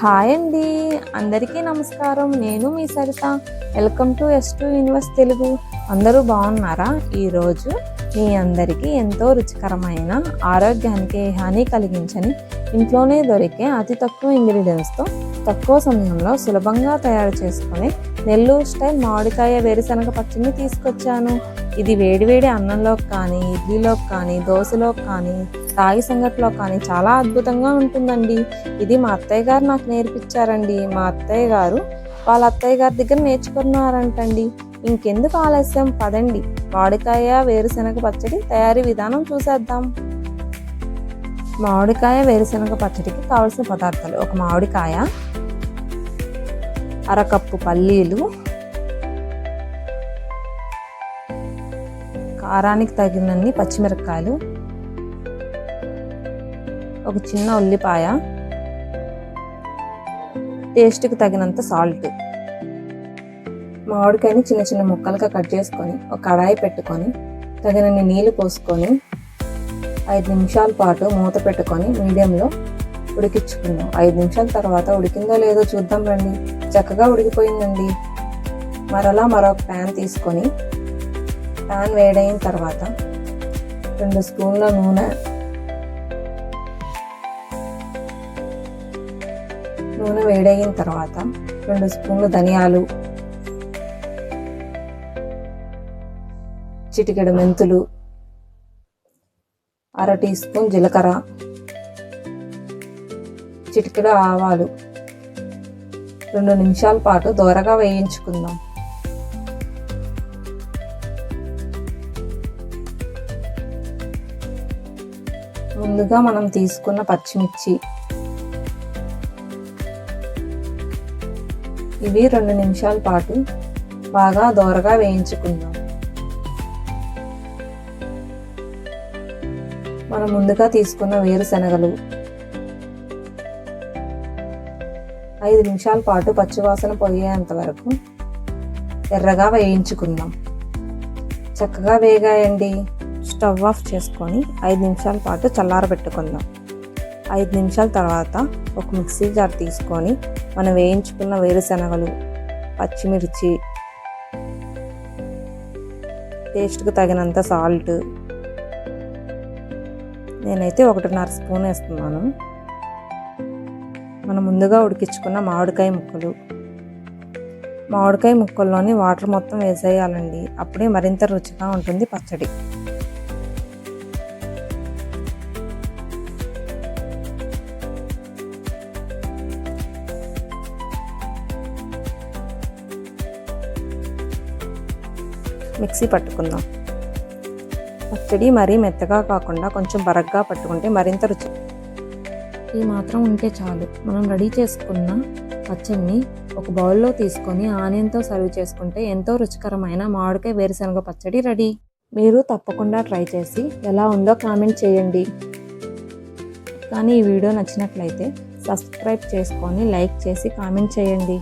Hi అండి. అందరికీ నమస్కారం. నేను మీ Saritha. Welcome to S two universe Telugu. అందరూ బాగున్నారా? ఈరోజు మీ అందరికీ ఎంతో రుచికరమైన ఆరోగ్యానికి హాని కలిగించని ఇంట్లోనే దొరికే అతి తక్కువ ఇంగ్రీడియంట్స్తో తక్కువ సమయంలో సులభంగా తయారు చేసుకునే నెల్లూరు స్టైల్ మామిడికాయ వేరుశనగ పచ్చడిని తీసుకొచ్చాను. ఇది వేడివేడి అన్నంలోకి కానీ ఇడ్లీలోకి కానీ దోశలోకి కానీ రాగి సంగట్లో కానీ చాలా అద్భుతంగా ఉంటుందండి. ఇది మా అత్తయ్య గారు నాకు నేర్పించారండి. మా అత్తయ్య గారు వాళ్ళ అత్తయ్య గారి దగ్గర నేర్చుకున్నారంటండి. ఇంకెందుకు ఆలస్యం? పదండి. మామిడికాయ వేరుశనగ పచ్చడి తయారీ విధానం చూసేద్దాం. మామిడికాయ వేరుశనగ పచ్చడికి కావలసిన పదార్థాలు ఒక మామిడికాయ అరకప్పు పల్లీలు కారానికి తగినన్ని పచ్చిమిరపకాయలు ఒక చిన్న ఉల్లిపాయ. టేస్ట్కి తగినంత సాల్ట్. మామిడికాయని చిన్న చిన్న ముక్కలుగా కట్ చేసుకొని ఒక కడాయి పెట్టుకొని తగినన్ని నీళ్ళు పోసుకొని ఐదు నిమిషాల పాటు మూత పెట్టుకొని మీడియంలో ఉడికించుకుందాం. ఐదు నిమిషాల తర్వాత ఉడికిందో లేదో చూద్దాం రండి. చక్కగా ఉడికిపోయిందండి. మరలా మరొక ప్యాన్ తీసుకొని ప్యాన్ వేడైన తర్వాత రెండు స్పూన్ల నూనె నూనె వేడైన తర్వాత రెండు స్పూన్లు ధనియాలు చిటికెడు మెంతులు అర టీ స్పూన్ జీలకర్ర చిటికెడు ఆవాలు. రెండు నిమిషాల పాటు దోరగా వేయించుకుందాం. ముందుగా మనం తీసుకున్న పచ్చిమిర్చి ఇవి రెండు నిమిషాల పాటు బాగా దోరగా వేయించుకుందాం. మనం ముందుగా తీసుకున్న వేరుశనగలు ఐదు నిమిషాల పాటు పచ్చివాసన పోయేంత వరకు ఎర్రగా వేయించుకుందాం. చక్కగా వేగాయండి. స్టవ్ ఆఫ్ చేసుకొని ఐదు నిమిషాల పాటు చల్లారబెట్టుకుందాం. ఐదు నిమిషాల తర్వాత ఒక మిక్సీ జార్ తీసుకొని మనం వేయించుకున్న వేరుశనగలు పచ్చిమిర్చి టేస్ట్కి తగినంత సాల్ట్ నేనైతే ఒకటిన్నర స్పూన్ వేస్తున్నాను. మనం ముందుగా ఉడికించుకున్న మామిడికాయ ముక్కలు. మామిడికాయ ముక్కల్లోని వాటర్ మొత్తం వేసేయాలండి. అప్పుడే మరింత రుచిగా ఉంటుంది పచ్చడి. మిక్సీ పట్టుకుందాం. పచ్చడి మరీ మెత్తగా కాకుండా కొంచెం బరగ్గా పట్టుకుంటే మరింత రుచి. ఈ మాత్రం ఉంటే చాలు. మనం రెడీ చేసుకున్న పచ్చడిని ఒక బౌల్లో తీసుకొని ఆనియన్తో సర్వ్ చేసుకుంటే ఎంతో రుచికరమైన మామిడికాయ వేరుశనగ పచ్చడి రెడీ. మీరు తప్పకుండా ట్రై చేసి ఎలా ఉందో కామెంట్ చేయండి. కానీ ఈ వీడియో నచ్చినట్లయితే సబ్స్క్రైబ్ చేసుకొని లైక్ చేసి కామెంట్ చేయండి.